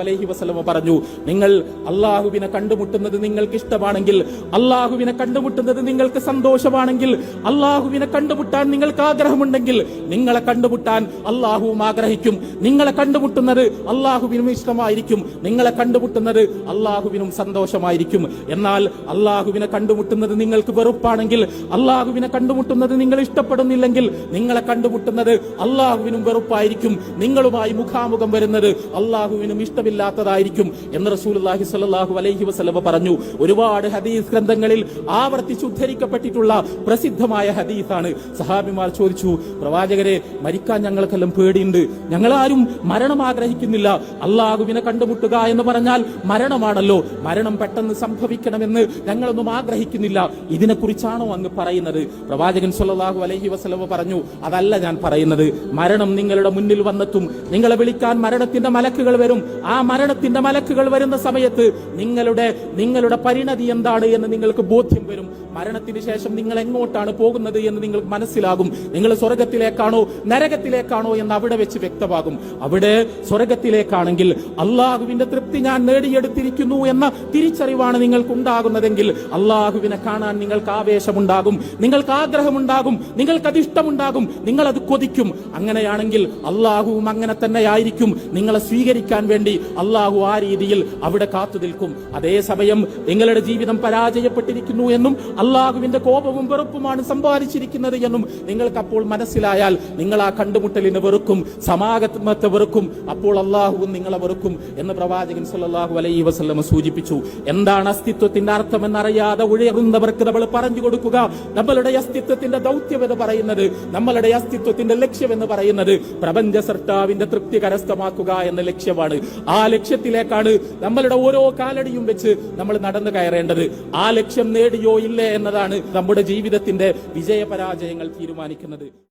അലൈഹി വസ്ലമ പറഞ്ഞു നിങ്ങൾ അള്ളാഹുവിനെ കണ്ടുമുട്ടുന്നത് നിങ്ങൾക്ക് ഇഷ്ടമാണെങ്കിൽ അള്ളാഹുവിനെ കണ്ടുമുട്ടുന്നത് നിങ്ങൾക്ക് സന്തോഷമാണെങ്കിൽ അള്ളാഹുവിനെ കണ്ടുമുട്ടാൻ നിങ്ങൾക്ക് ആഗ്രഹമുണ്ടെങ്കിൽ നിങ്ങളെ കണ്ടുമുട്ടാൻ അള്ളാഹുവും ആഗ്രഹിക്കും. നിങ്ങളെ കണ്ടുമുട്ടുന്നത് അള്ളാഹുവിനും ഇഷ്ടമായിരിക്കും. നിങ്ങളെ കണ്ടുമുട്ടുന്നത് അള്ളാഹുവിനും സന്തോഷമായിരിക്കും. എന്നാൽ അള്ളാഹുവിനെ കണ്ടുമുട്ടുന്നത് നിങ്ങൾക്ക് വെറുപ്പാണെങ്കിൽ അള്ളാഹുവിനെ കണ്ടുമുട്ടുന്നത് നിങ്ങൾ ഇഷ്ടപ്പെടുന്നില്ലെങ്കിൽ നിങ്ങളെ കണ്ടുമുട്ടുന്നത് അള്ളാഹുവിനും വെറുപ്പായിരിക്കും. നിങ്ങളുമായി മുഖാമുഖം വരുന്നത് അള്ളാഹുവിനും ഇഷ്ടമില്ലാത്തതായിരിക്കും എന്ന് റസൂലുള്ളാഹി സ്വല്ലല്ലാഹു അലൈഹി വസ്ലമ പറഞ്ഞു. ഒരുപാട് ഹദീസ് ഗ്രന്ഥങ്ങളിൽ ആവർത്തിച്ച് ഉദ്ധരിക്കപ്പെട്ടിട്ടുള്ള പ്രസിദ്ധമായ ഹദീസാണ്. സഹാബിമാർ ചോദിച്ചു പ്രവാചകരെ മരിക്കാൻ ഞങ്ങൾക്കെല്ലാം പേടിയുണ്ട്. ഞങ്ങളാരും മരണം ആഗ്രഹിക്കുന്നില്ല. അള്ളാഹുവിനെ കണ്ടുമുട്ടുക എന്ന് പറഞ്ഞാൽ മരണമാണല്ലോ. മരണം പെട്ടെന്ന് സംഭവിക്കണമെന്ന് ഞങ്ങളൊന്നും ആഗ്രഹിക്കുന്നില്ല. ഇതിനെക്കുറിച്ചാണോ അങ്ങ് പറയുന്നത്? പ്രവാചകൻ സല്ലല്ലാഹു അലൈഹി വസ്ലമ പറഞ്ഞു അതല്ല ഞാൻ പറയുന്നത്. മരണം നിങ്ങളുടെ മുന്നിൽ വന്നെത്തും. നിങ്ങളെ വിളിക്കാൻ മരണത്തിന്റെ മലക്കുകൾ വരും. ആ മരണത്തിന്റെ മലക്കുകൾ വരുന്ന സമയത്ത് നിങ്ങളുടെ നിങ്ങളുടെ പരിണതി എന്താണ് എന്ന് നിങ്ങൾക്ക് ബോധ്യം വരും. മരണത്തിന് ശേഷം നിങ്ങൾ എങ്ങോട്ടാണ് പോകുന്നത് എന്ന് നിങ്ങൾക്ക് മനസ്സിലാകും. നിങ്ങൾ സ്വർഗത്തിലേക്കാണോ നരകത്തിലേക്കാണോ എന്ന് അവിടെ വെച്ച് വ്യക്തമാകും. അവിടെ സ്വർഗത്തിലേക്കാണെങ്കിൽ അള്ളാഹുവിന്റെ തൃപ്തി ഞാൻ നേടിയെടുത്തിരിക്കുന്നു എന്ന തിരിച്ചറിവാണ് നിങ്ങൾക്ക് ഉണ്ടാകുന്നതെങ്കിൽ അള്ളാഹുവിനെ കാണാൻ നിങ്ങൾക്ക് ആവേശമുണ്ടാകും. നിങ്ങൾക്ക് ആഗ്രഹമുണ്ടാകും. നിങ്ങൾക്ക് അത് ഇഷ്ടമുണ്ടാകും നിങ്ങൾ അത് കൊതിക്കും. അങ്ങനെയാണെങ്കിൽ അള്ളാഹുവും അങ്ങനെ തന്നെയായിരിക്കും. നിങ്ങളെ സ്വീകരിക്കാൻ വേണ്ടി അള്ളാഹു ആ രീതിയിൽ അവിടെ കാത്തു നിൽക്കും. അതേസമയം നിങ്ങളുടെ ജീവിതം പരാജയപ്പെട്ടിരിക്കുന്നു എന്നും അള്ളാഹുവിന്റെ കോപവും വെറുപ്പുമാണ് സമ്പാദിച്ചിരിക്കുന്നത് എന്നും നിങ്ങൾക്ക് അപ്പോൾ മനസ്സിലായാൽ നിങ്ങൾ ആ കണ്ടുമുട്ടലിനെ വെറുക്കും സമാഗമത്തെ വെറുക്കും അപ്പോൾ അള്ളാഹുവും നിങ്ങളെ വെറുക്കും എന്ന് പ്രവാചകൻ സല്ലാഹു അലൈഹി വസ്ലമ സൂചിപ്പിച്ചു. എന്താണ് അസ്തിത്വത്തിന്റെ അർത്ഥം എന്നറിയാതെ ഉയർന്നവർക്ക് നമ്മൾ പറഞ്ഞു കൊടുക്കുക. നമ്മളുടെ അസ്തിത്വത്തിന്റെ ദൗത്യം എന്ന് പറയുന്നത് നമ്മളുടെ അസ്തിത്വത്തിന്റെ ലക്ഷ്യം എന്ന് പറയുന്നത് പ്രപഞ്ച സർട്ടാവിന്റെ തൃപ്തി കരസ്ഥമാക്കുക എന്ന ലക്ഷ്യമാണ്. ആ ലക്ഷ്യത്തിലേക്കാണ് നമ്മളുടെ ഓരോ കാലടിയും വെച്ച് നമ്മൾ നടന്നു കയറേണ്ടത്. ആ ലക്ഷ്യം നേടിയോ ഇല്ലേ എന്നതാണ് നമ്മുടെ ജീവിതത്തിന്റെ വിജയപരാജയങ്ങൾ തീരുമാനിക്കുന്നത്.